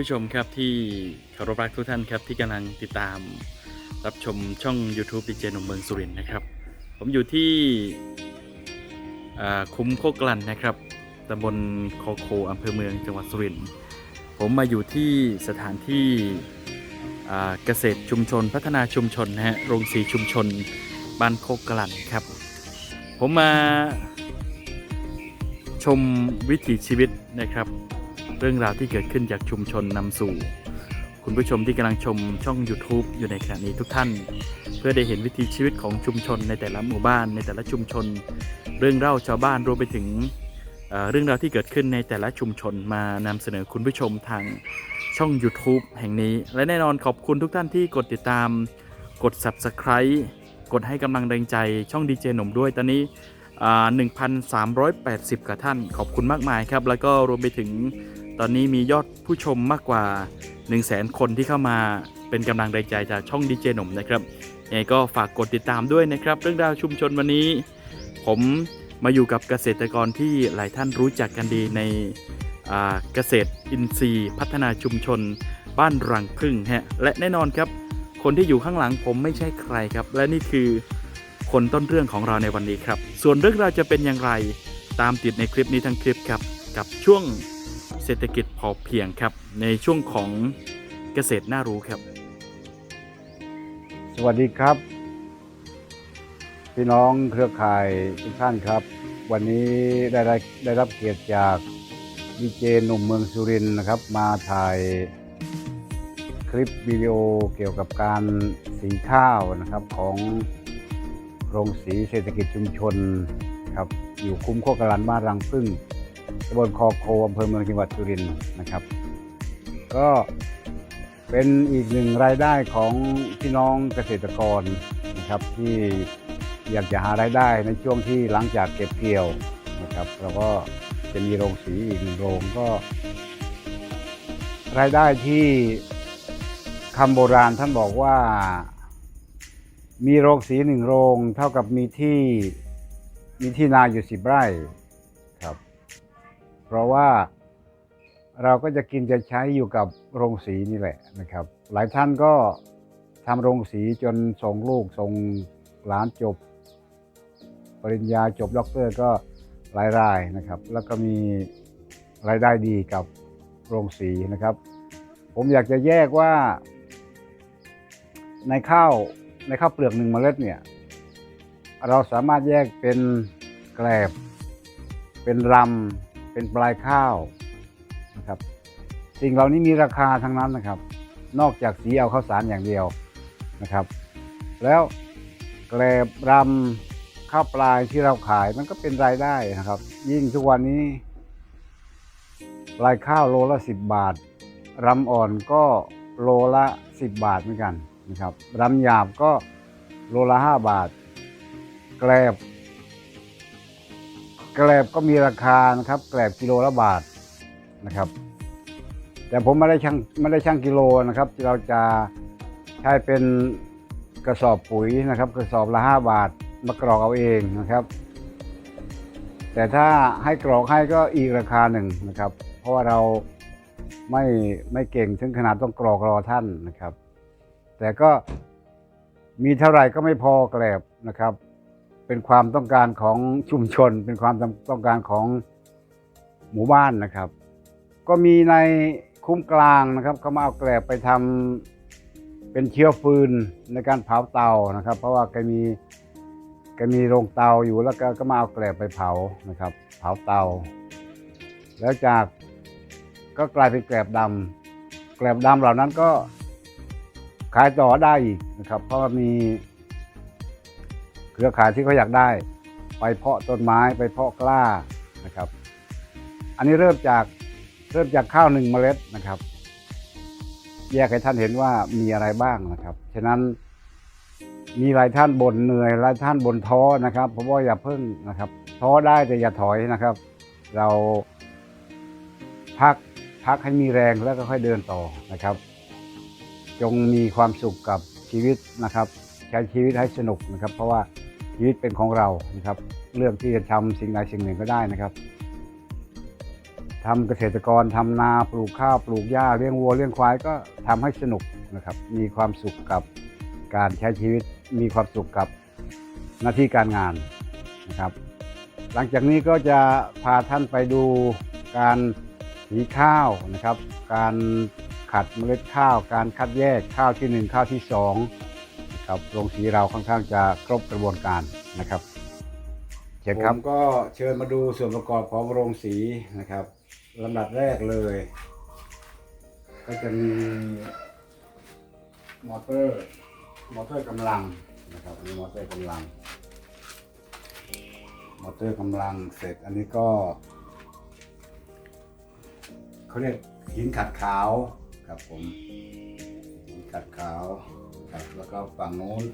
ผู้ชมครับที่เคารพรักทุกท่านครับที่กำลังติดตามรับชมช่อง YouTube ดีเจหนุ่มเมืองสุรินทร์นะครับ ผมอยู่ที่คุ้มโคกลันนะครับตำบลโคโคอำเภอเมืองจังหวัดสุรินทร์ผมมาอยู่ที่สถานที่เกษตรชุมชนพัฒนาชุมชนนะฮะโรงสีชุมชนบ้านโคกลันครับ ผมมาชมวิถีชีวิตนะครับ เรื่องราวที่เกิดขึ้นจากชุมชนนำสู่ คุณผู้ชมที่กำลังชมช่อง YouTube อยู่ในขณะนี้ทุกท่าน เพื่อได้เห็นวิถีชีวิตของชุมชนในแต่ละหมู่บ้าน ในแต่ละชุมชน เรื่องเล่าชาวบ้านรวมไปถึงเเรื่องราวที่เกิดขึ้นในแต่ละชุมชนมานำเสนอคุณผู้ชมทางช่อง YouTube แห่งนี้ และแน่นอนขอบคุณทุกท่านที่กดติดตาม กด Subscribe กดให้กำลังแรงใจช่องดีเจหนุ่มด้วยตอนนี้ 1,380 กว่าท่าน ขอบคุณมากมายครับ แล้วก็รวมไปถึงตอนนี้มียอดผู้ชมมากกว่า 1 0 0 0 0แสนคนที่เข้ามาเป็นกำลังแรงใจจากช่องดีเจหนุ่มนะครับยังไงก็ฝากกดติดตามด้วยนะครับ เรื่องราวชุมชนวันนี้ ผมมาอยู่กับเกษตรกรที่หลายท่านรู้จักกันดีในเกษตรอินทรีย์ พัฒนาชุมชน บ้านรังพึ่งฮะและแน่นอนครับ คนที่อยู่ข้างหลังผมไม่ใช่ใครครับ และนี่คือ คนต้นเรื่องของเราในวันนี้ครับ ส่วนเรื่องราวจะเป็นอย่างไร ตามติดในคลิปนี้ทั้งคลิปครับ กับช่วงเศรษฐกิจพอเพียงครับ ในช่วงของเกษตรน่ารู้ครับ สวัสดีครับ พี่น้องเครือข่ายทุกท่านครับ วันนี้ได้ได้ได้รับเกียรติจากดีเจหนุ่มเมืองสุรินทร์นะครับ มาถ่ายคลิปวิดีโอเกี่ยวกับการสีข้าวนะครับของ โรงสีเศรษฐกิจชุมชนครับอยู่คุ้มโคกรันบ้านรังพึ่งตำบลคอโคอำเภอเมืองจังหวัดสุรินทร์นะครับ ก็เป็นอีกหนึ่งรายได้ของพี่น้องเกษตรกรนะครับที่อยากจะหารายได้ในช่วงที่หลังจากเก็บเกี่ยวนะครับเราก็จะมีโรงสีอีกหนึ่งโรงก็ รายได้ที่คำโบราณท่านบอกว่า มีโรงสีหนึ่งโรง เท่ากับมีที่มีที่นาอยู่สิบไร่ครับ เพราะว่าเราก็จะกินจะใช้อยู่กับโรงสีนี่แหละนะครับ หลายท่านก็ทำโรงสีจนส่งลูกส่งหลานจบ ปริญญาจบด็อกเตอร์ก็หลายรายนะครับ แล้วก็มีรายได้ดีกับโรงสีนะครับ ผมอยากจะแยกว่าในข้าว ในข้าวเปลือกหนึ่งเมล็ดเนี่ย เราสามารถแยกเป็นแกลบ เป็นรำเป็นปลายข้าวนะครับ สิ่งเหล่านี้มีราคาทั้งนั้นนะครับ นอกจากสีเอาข้าวสารอย่างเดียวนะครับ แล้วแกลบรำข้าวปลายที่เราขายมันก็เป็นรายได้นะครับ ยิ่งทุกวันนี้ ปลายข้าวโลละ10บาทรำอ่อนก็โลละ10บาทเหมือนกัน นะครับรำหยาบก็โลละ5บาท แกลบ แกลบก็มีราคานะครับ แกลบกิโลละบาทนะครับ แต่ผมไม่ได้ช่างไม่ได้ช่างกิโลนะครับ เราจะใช้เป็นกระสอบปุ๋ยนะครับ กระสอบละห้าบาทมากรอกเอาเองนะครับ แต่ถ้าให้กรอกให้ก็อีกราคาหนึ่งนะครับ เพราะว่าเราไม่ไม่เก่งถึงขนาดต้องกรอกรอท่านนะครับ แต่ก็มีเท่าไหร่ก็ไม่พอแกลบนะครับ เป็นความต้องการของชุมชน เป็นความต้องการของหมู่บ้านนะครับ ก็มีในคุ้มกลางนะครับเขามาเอาแกลบไปทำเป็นเชื้อฟืนในการเผาเตานะครับ เพราะว่าแกมีแกมีโรงเตาอยู่แล้วก็ก็มาเอาแกลบไปเผานะครับ เผาเตา แล้วจากก็กลายเป็นแกลบดำแกลบดำเหล่านั้นก็ ขายต่อได้อีกนะครับ เพราะมี เครือข่ายที่เขาอยากได้ ไปเพาะต้นไม้ไปเพาะกล้านะครับ อันนี้เริ่มจากเริ่มจากข้าวหนึ่งเมล็ดนะครับ แยกให้ท่านเห็นว่ามีอะไรบ้างนะครับ ฉะนั้นมีหลายท่านบ่นเหนื่อยหลายท่านบ่นท้อนะครับผมว่าอย่าเพิ่งนะครับ ท้อได้แต่อย่าถอยนะครับ เราพักพักให้มีแรงแล้วก็ค่อยเดินต่อนะครับ จงมีความสุขกับชีวิตนะครับ ใช้ชีวิตให้สนุกนะครับ เพราะว่าชีวิตเป็นของเรานะครับ เรื่องที่จะทำสิ่งใดสิ่งหนึ่งก็ได้นะครับทำเกษตรกรทำนาปลูกข้าวปลูกหญ้าเลี้ยงวัวเลี้ยงควายก็ทำให้สนุกนะครับ มีความสุขกับการใช้ชีวิตมีความสุขกับหน้าที่การงานนะครับ หลังจากนี้ก็จะพาท่านไปดูการสีข้าวนะครับ การ ขัดเมล็ดข้าว การคัดแยกข้าวที่หนึ่งข้าวที่สองนะครับโรงสีเราค่อนข้างจะครบกระบวนการนะครับเชิญครับก็เชิญมาดูส่วนประกอบของโรงสีนะครับลำดับแรกเลย ก็จะมีมอเตอร์ มอเตอร์กำลังนะครับมีมอเตอร์กำลัง มอเตอร์กำลังเสร็จอันนี้ก็เขาเรียกหินขัดขาว ครับผมขัดขาวครับแล้วก็ฝั่งโน้น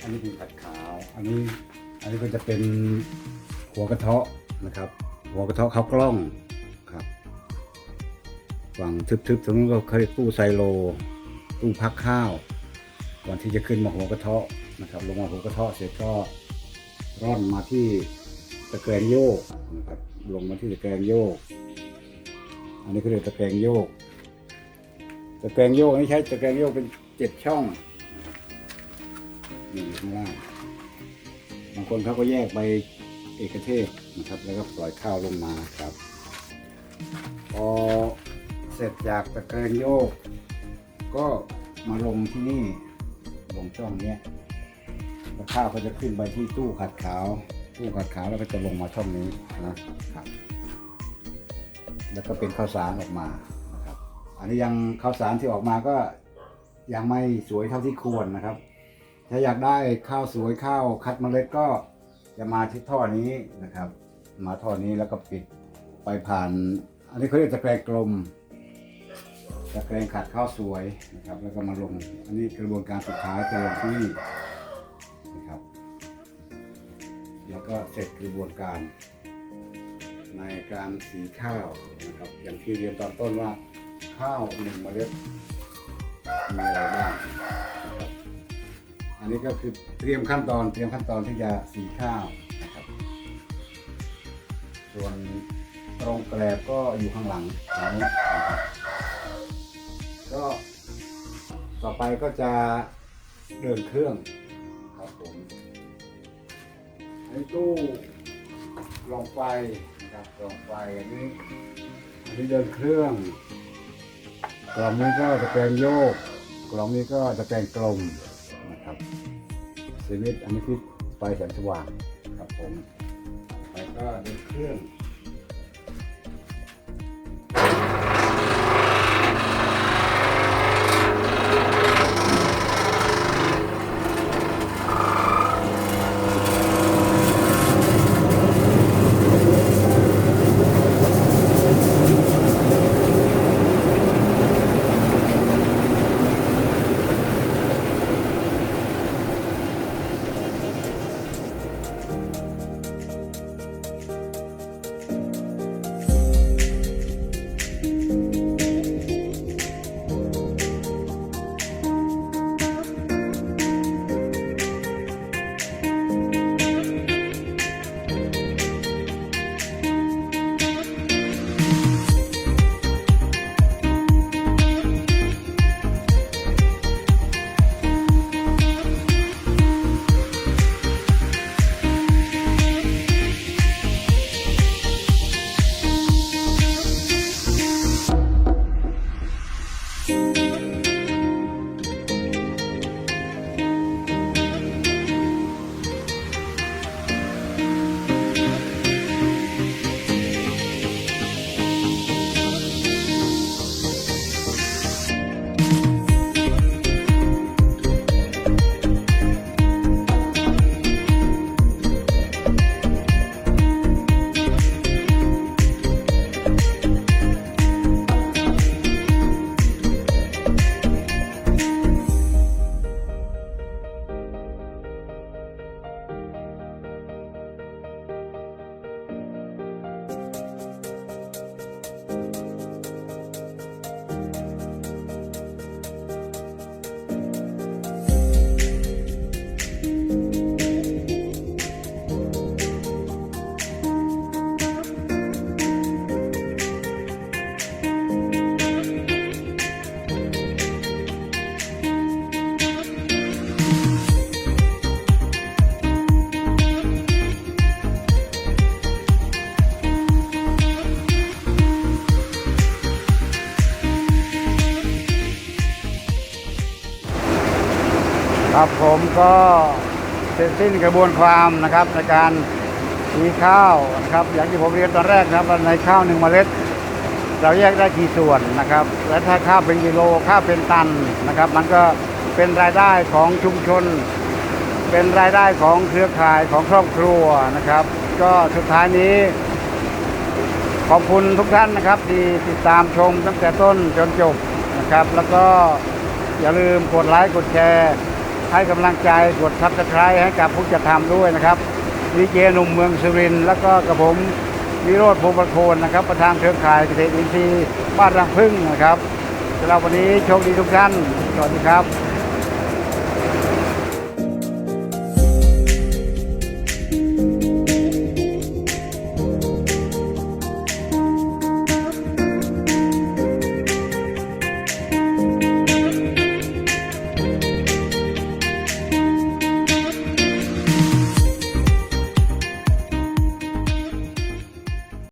อันนี้หินขัดขาว อันนี้ อันนี้ก็จะเป็นหัวกระเทาะนะครับ หัวกระเทาะข้าวกล้องครับฝั่งทึบๆตรงนู้นก็เคยตู้ไซโล ตู้พักข้าว ก่อนที่จะขึ้นมาหัวกระเทาะนะครับ ลงมาหัวกระเทาะเสร็จก็ร่อนมาที่ ตะแกรงโยกนะครับลงมาที่ตะแกรงโยก อันนี้เขาเรียกตะแกรงโยก ตะแกรงโยกนี่ใช้ตะแกรงโยกเป็นเจ็ดช่องนี่ข้างล่างบางคนเขาก็แยกไปเอกเทศนะครับ แล้วก็ปล่อยข้าวลงมาครับพอเสร็จจากตะแกรงโยก ก็มาลงที่นี่ลงช่องนี้แล้วข้าวก็จะขึ้นไปที่ตู้ขัดขาว ตู้ขัดขาวแล้วก็จะลงมาช่องนี้นะครับ แล้วก็เป็นข้าวสารออกมานะครับ อันนี้ยังข้าวสารที่ออกมาก็ยังไม่สวยเท่าที่ควรนะครับ ถ้าอยากได้ข้าวสวยข้าวคัดเมล็ดก็จะมาที่ท่อนี้นะครับ มาท่อนี้แล้วก็ปิดไปผ่าน อันนี้เขาเรียกตะแกรงกลมตะแกรงขัดข้าวสวยนะครับ แล้วก็มาลง อันนี้กระบวนการสุดท้ายจะลงที่ แล้วก็เสร็จกระบวนการ ในการสีข้าวนะครับ อย่างที่เรียนตอนต้นว่าข้าวหนึ่งเมล็ดมีอะไรบ้างนะครับอันนี้ก็คือเตรียมขั้นตอนเตรียมขั้นตอนที่จะสีข้าวนะครับ ส่วนตรงแกลบก็อยู่ข้างหลังนะครับก็ต่อไปก็จะเดินเครื่อง ในตู้ลองไฟนะครับลองไฟอันนี้อันนี้เดินเครื่อง กล่องนี้ก็ตะแกรงโยก กล่องนี้ก็ตะแกรงกลมนะครับสวิตอันนี้คือไฟแสงสว่างครับผมไฟก็เดินเครื่อง ครับผมก็เสร็จสิ้นกระบวนความนะครับในการสีข้าวนะครับ อย่างที่ผมเรียนตอนแรกนะครับในข้าวหนึ่งเมล็ด เราแยกได้กี่ส่วนนะครับ และถ้าข้าวเป็นกิโลข้าวเป็นตันนะครับ มันก็เป็นรายได้ของชุมชน เป็นรายได้ของเครือข่ายของครอบครัวนะครับ ก็สุดท้ายนี้ขอบคุณทุกท่านนะครับที่ติดตามชมตั้งแต่ต้นจนจบนะครับ แล้วก็อย่าลืมกดไลค์กดแชร์ ให้กำลังใจกดซับสไคร้ให้กับผู้จัดทำด้วยนะครับดีเจหนุ่มเมืองสุรินทร์แล้วก็กับผมวิโรธภูประโคนนะครับประธานเครือข่ายเกษตรอินทรีย์บ้านรังพึ่งนะครับสำหรับวันนี้โชคดีทุกท่านสวัสดีครับ